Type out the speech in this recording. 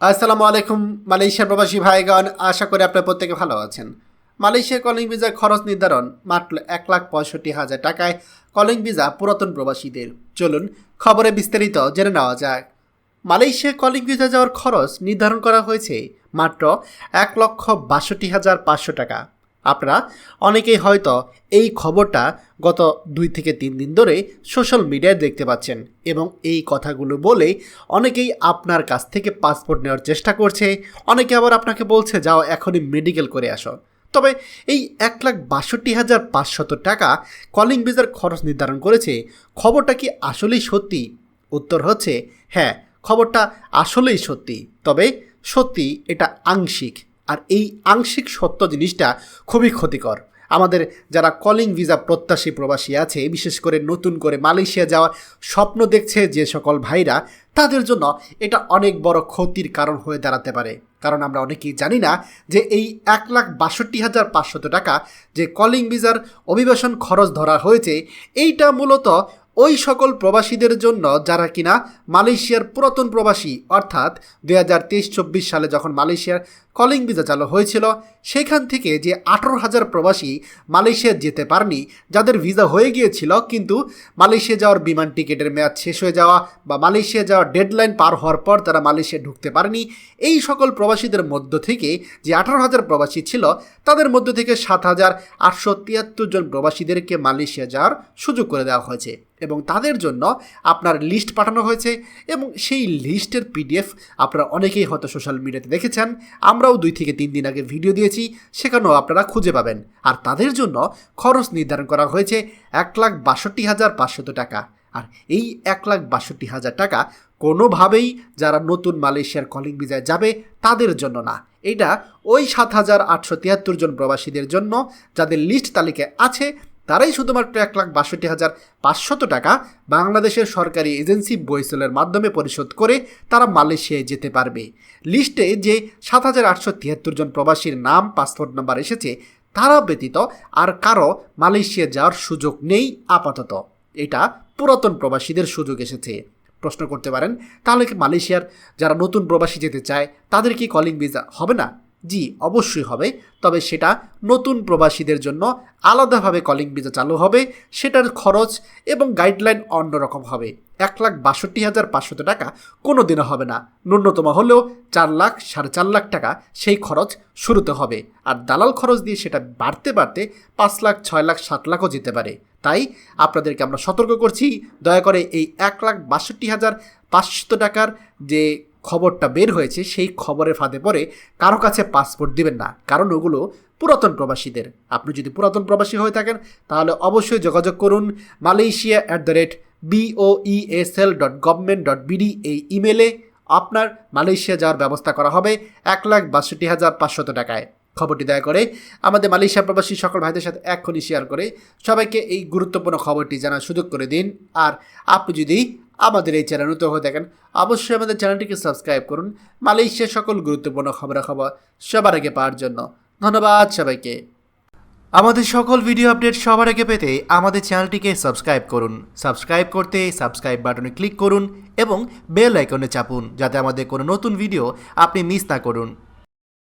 আসসালামু আলাইকুম, মালয়েশিয়ার প্রবাসী ভাইগণ। আশা করি আপনার প্রত্যেকে ভালো আছেন। মালয়েশিয়া কলিং ভিসার খরচ নির্ধারণ মাত্র এক লাখ পঁয়ষট্টি হাজার টাকায় কলিং ভিসা পুরাতন প্রবাসীদের। চলুন খবরে বিস্তারিত জেনে নেওয়া যাক। মালয়েশিয়া কলিং ভিসা যাওয়ার খরচ নির্ধারণ করা হয়েছে মাত্র এক লক্ষ বাষট্টি হাজার পাঁচশো টাকা। আপনারা অনেকেই হয়তো এই খবরটা গত দুই থেকে তিন দিন ধরে সোশ্যাল মিডিয়ায় দেখতে পাচ্ছেন এবং এই কথাগুলো বলে অনেকেই আপনার কাছ থেকে পাসপোর্ট নেওয়ার চেষ্টা করছে, অনেকে আবার আপনাকে বলছে, যাও এখনই মেডিকেল করে আসো। তবে এই এক লাখ বাষট্টি হাজার পাঁচশত টাকা কলিং ভিসার খরচ নির্ধারণ করেছে, খবরটা কি আসলেই সত্যি? উত্তর হচ্ছে হ্যাঁ খবরটা আসলেই সত্যি। তবে সত্যি এটা আংশিক। আর এই আংশিক সত্য জিনিসটা খুবই ক্ষতিকর। আমাদের যারা কলিং ভিসা প্রত্যাশী প্রবাসী আছে, বিশেষ করে নতুন করে মালয়েশিয়া যাওয়ার স্বপ্ন দেখছে যে সকল ভাইরা, তাদের জন্য এটা অনেক বড় ক্ষতির কারণ হয়ে দাঁড়াতে পারে। কারণ আমরা অনেকেই জানি না যে এই এক লাখ বাষট্টি হাজার পাঁচশত টাকা যে কলিং ভিসার অভিবাসন খরচ ধরা হয়েছে, এইটা মূলত ওই সকল প্রবাসীদের জন্য যারা কিনা মালয়েশিয়ার পুরাতন প্রবাসী, অর্থাৎ দুই হাজার তেইশ চব্বিশ সালে যখন মালয়েশিয়ার কলিং ভিসা চালু হয়েছিল। সেখান থেকে যে আঠারো হাজার প্রবাসী মালয়েশিয়া যেতে পারেনি, যাদের ভিসা হয়ে গিয়েছিল, কিন্তু মালয়েশিয়া যাওয়ার বিমান টিকিটের মেয়াদ শেষ হয়ে যাওয়া বা মালয়েশিয়া যাওয়ার ডেডলাইন পার হওয়ার পর তারা মালয়েশিয়া ঢুকতে পারেনি। এই সকল প্রবাসীদের মধ্য থেকে যে আঠারো হাজার প্রবাসী ছিল, তাদের মধ্য থেকে সাত হাজার আটশো তিয়াত্তর জন প্রবাসীদেরকে মালয়েশিয়া যাওয়ার সুযোগ করে দেওয়া হয়েছে এবং তাদের জন্য আপনার লিস্ট পাঠানো হয়েছে এবং সেই লিস্টের পিডিএফ আপনারা অনেকেই হয়তো সোশ্যাল মিডিয়াতে দেখেছেন। আমরাও দুই থেকে তিন দিন আগে ভিডিও দিয়েছি, সেখানেও আপনারা খুঁজে পাবেন। আর তাদের জন্য খরচ নির্ধারণ করা হয়েছে এক লাখ বাষট্টি হাজার পাঁচশত টাকা। আর এই এক লাখ বাষট্টি হাজার টাকা কোনোভাবেই যারা নতুন মালয়েশিয়ার কলিং ভিসায় যাবে, তাদের জন্য না। এটা ওই সাত হাজার আটশো তিয়াত্তর জন প্রবাসীদের জন্য, যাদের লিস্ট তালিকায় আছে তারাই শুধুমাত্র এক লাখ বাষট্টি হাজার পাঁচশত টাকা বাংলাদেশের সরকারি এজেন্সি বইসেলের মাধ্যমে পরিশোধ করে তারা মালয়েশিয়ায় যেতে পারবে। লিস্টে যে সাত হাজার আটশো তিয়াত্তর জন প্রবাসীর নাম, পাসপোর্ট নাম্বার এসেছে, তারা ব্যতীত আর কারও মালয়েশিয়া যাওয়ার সুযোগ নেই আপাতত। এটা পুরাতন প্রবাসীদের সুযোগ এসেছে। প্রশ্ন করতে পারেন, তাহলে কি মালয়েশিয়ার যারা নতুন প্রবাসী যেতে চায়, তাদের কি কলিং ভিসা হবে না? জি, অবশ্যই হবে। তবে সেটা নতুন প্রবাসীদের জন্য আলাদাভাবে কলিং ভিসা চালু হবে, সেটার খরচ এবং গাইডলাইন অন্যরকম হবে। এক লাখ বাষট্টি হাজার পাঁচশত টাকা কোনো দিনও হবে না। ন্যূনতম হলেও চার লাখ, সাড়ে চার লাখ টাকা সেই খরচ শুরুতে হবে। আর দালাল খরচ দিয়ে সেটা বাড়তে বাড়তে পাঁচ লাখ, ছয় লাখ, সাত লাখও যেতে পারে। তাই আপনাদেরকে আমরা সতর্ক করছি, দয়া করে এই এক লাখ বাষট্টি হাজার পাঁচশত টাকার যে খবরটা বের হয়েছে, সেই খবরের ফাঁদে পড়ে কারও কাছে পাসপোর্ট দিবেন না। কারণ ওগুলো পুরাতন প্রবাসীদের। আপনি যদি পুরাতন প্রবাসী হয়ে থাকেন, তাহলে অবশ্যই যোগাযোগ করুন Malaysia at the rate BOESL dot government dot BD এই ইমেলে আপনার মালয়েশিয়া যাওয়ার ব্যবস্থা করা হবে এক লাখ বাষট্টি হাজার পাঁচশত টাকায়। খবরটি দয়া করে আমাদের মালয়েশিয়া প্রবাসী সকল ভাইদের সাথে এক্ষুনি শেয়ার করে সবাইকে এই গুরুত্বপূর্ণ খবরটি জানার সুযোগ করে দিন। আর আপনি যদি আমাদের এই চ্যানেল নতুন হয়ে থাকেন, অবশ্যই আমাদের চ্যানেলটিকে সাবস্ক্রাইব করুন। মালয়েশিয়ার সকল গুরুত্বপূর্ণ খবরাখবর সবার আগে পাওয়ার জন্য ধন্যবাদ সবাইকে। আমাদের সকল ভিডিও আপডেট সবার আগে পেতে আমাদের চ্যানেলটিকে সাবস্ক্রাইব করুন। সাবস্ক্রাইব করতে সাবস্ক্রাইব বাটনে ক্লিক করুন এবং বেল আইকনে চাপুন যাতে আমাদের কোনো নতুন ভিডিও আপনি মিস না করুন।